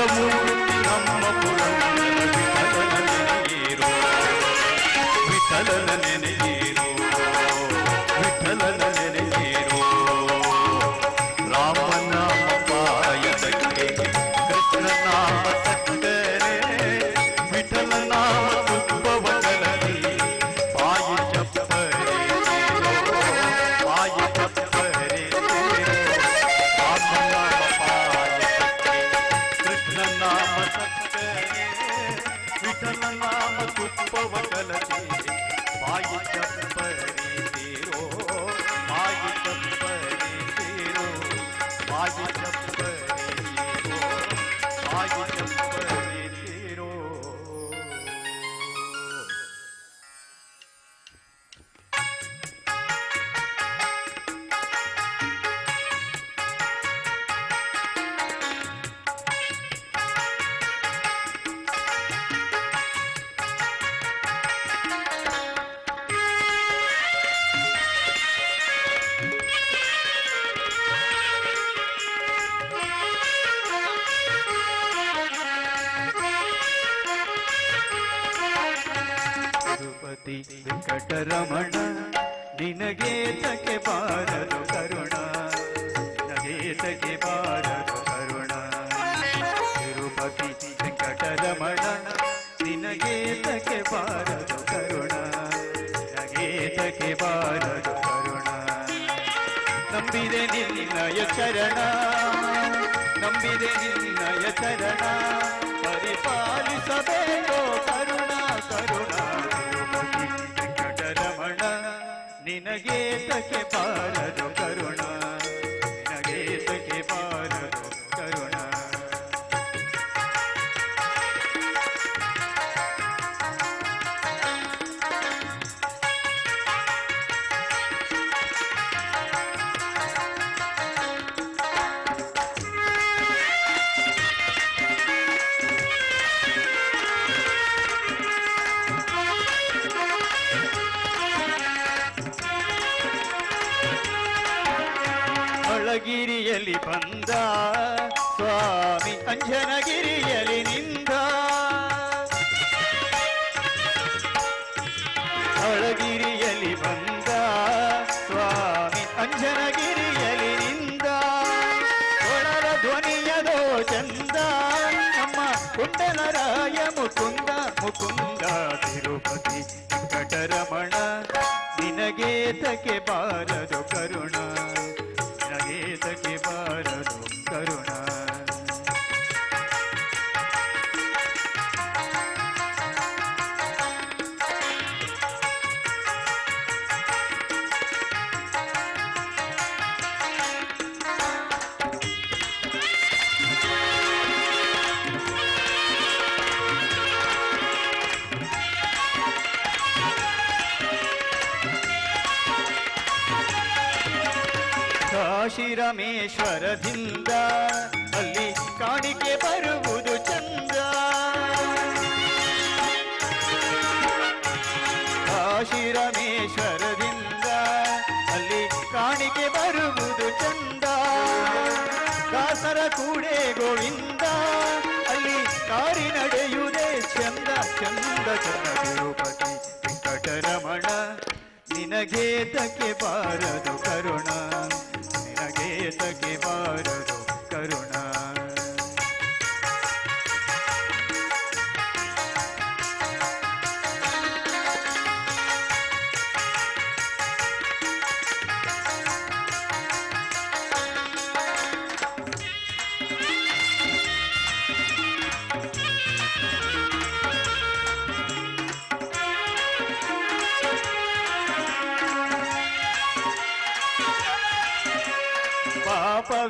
ಮಂಗಳಮೂರ್ತಿ ನಮ್ಮ ತಿರುಪತಿ ವೆಂಕಟರಮಣ, ನಿನಗೆ ತಕೆ ಬಾರದು ಕರುಣ, ನಿನಗೆ ತಕೆ ಬಾರದು ಕರುಣ. ತಿರುಪತಿ ವೆಂಕಟರಮಣ, ನಿನಗೆ ತಕೆ ಬಾರದು ಕರುಣ, ನಿನಗೆ ತಕೆ ಬಾರದು ಕರುಣ. ನಂಬಿದೆ ನಿನ್ನಯ ಚರಣ ನಂಬಿದೆ ನಿನ್ನಯ ಚರಣ ಪರಿಪಾಲಿಸಬೇಕೋ ಕರುಣ ಕರುಣ. ನಿನಗೆ ತಕೆ ಬಾರದು ಅಳಗಿರಿಯಲ್ಲಿ ಬಂದ, ಸ್ವಾಮಿ ಅಂಜನಗಿರಿಯಲ್ಲಿ ನಿಂದ. ಅಳಗಿರಿಯಲ್ಲಿ ಬಂದ, ಸ್ವಾಮಿ ಅಂಜನಗಿರಿಯಲ್ಲಿ ನಿಂದ. ಒಳರ ಧ್ವನಿಯದೋ ಚಂದ ನಮ್ಮ ಕುಂಡಲರಾಯ ಮುಕುಂದ ಮುಕುಂದ ತಿರುಪತಿ ವೆಂಕಟರಮಣ. ನಿನಗೆ ತಕೆ ಬಾರದು ಕರುಣ. ಕಾಶಿರಮೇಶ್ವರದಿಂದ ಅಲ್ಲಿ ಕಾಣಿಕೆ ಬರುವುದು ಚಂದ ಕಾಶಿರಮೇಶ್ವರದಿಂದ ಅಲ್ಲಿ ಕಾಣಿಕೆ ಬರುವುದು ಚಂದ. ದಾಸರ ಕೂಡೆ ಗೋವಿಂದ ಅಲ್ಲಿ ಕಾರಿ ನಡೆಯುವುದೇ ಚಂದ. ಚಂದ ಚಂದ ತಿರುಪತಿ ವೆಂಕಟರಮಣ, ನಿನಗೆ ತಕೆ ಬಾರದು ಕರುಣ. ನಿನಗೆ ತಕೆ ಬಾರದು ಕರುಣ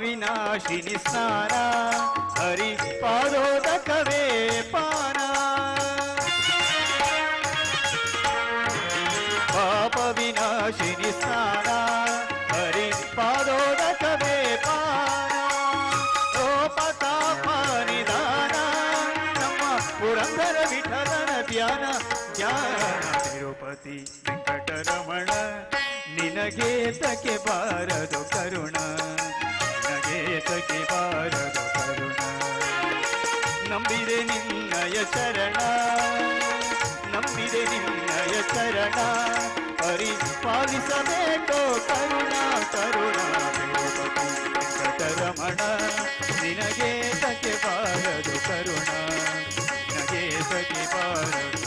ವಿನಾಶಿನಿ ಸ್ನಾನ, ಹರಿ ಪಾದೋದಕವೇ ಪಾನ. ಪಾಪ ವಿನಾಶಿನಿ ಸ್ನಾನ, ಹರಿ ಪಾದೋದಕವೇ ಪಾನ. ಲೋಪತಾಪ ನಿಧಾನ, ನಮ್ಮ ಪುರಂದರ ವಿಠಲನ ಧ್ಯಾನ ಧ್ಯಾನ ತಿರುಪತಿ ವೆಂಕಟರಮಣ, ನಿನಗೆ ಸಖಿ ಬಾರದ ಕರುಣ. ನಂಬಿದೆ ನಿನ್ನಯ ಶರಣ. ನಂಬಿದೆ ನಿನ್ನಯ ಶರಣ. ಹರಿ ಪಾಲಿಸಬೇಕೋ ಕರುಣ ಕರುಣ. ನಿನಗೆ ಸಖಿ ಬಾರದು ಕರುಣ. ನಗೆ ಸಖಿ ಬಾರದು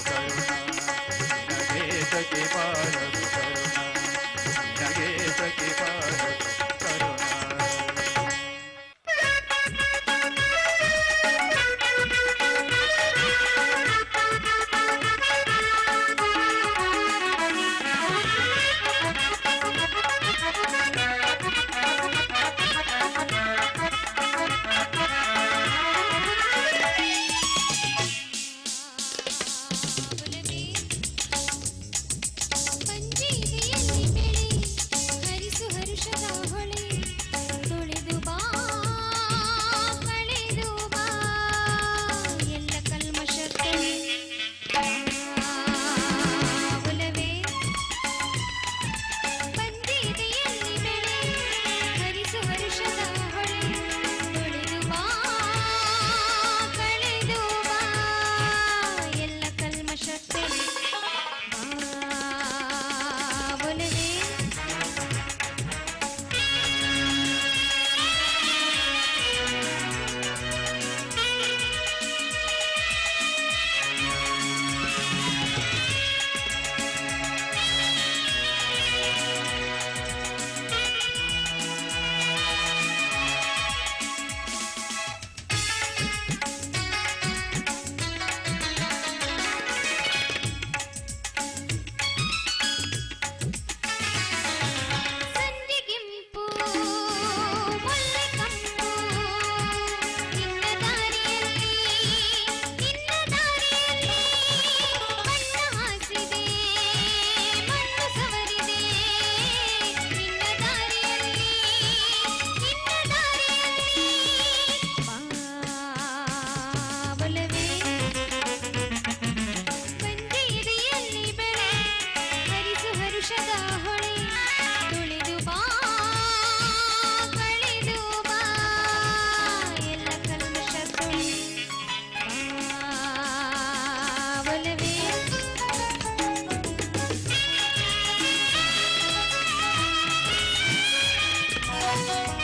Música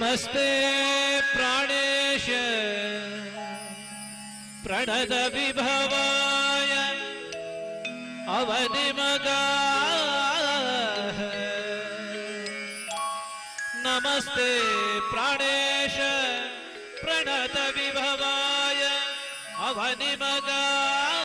नमस्ते प्राणेश। प्रणद विभवाय अवधि नमस्ते प्राणेश। प्रणद विभवाय अवनिमगा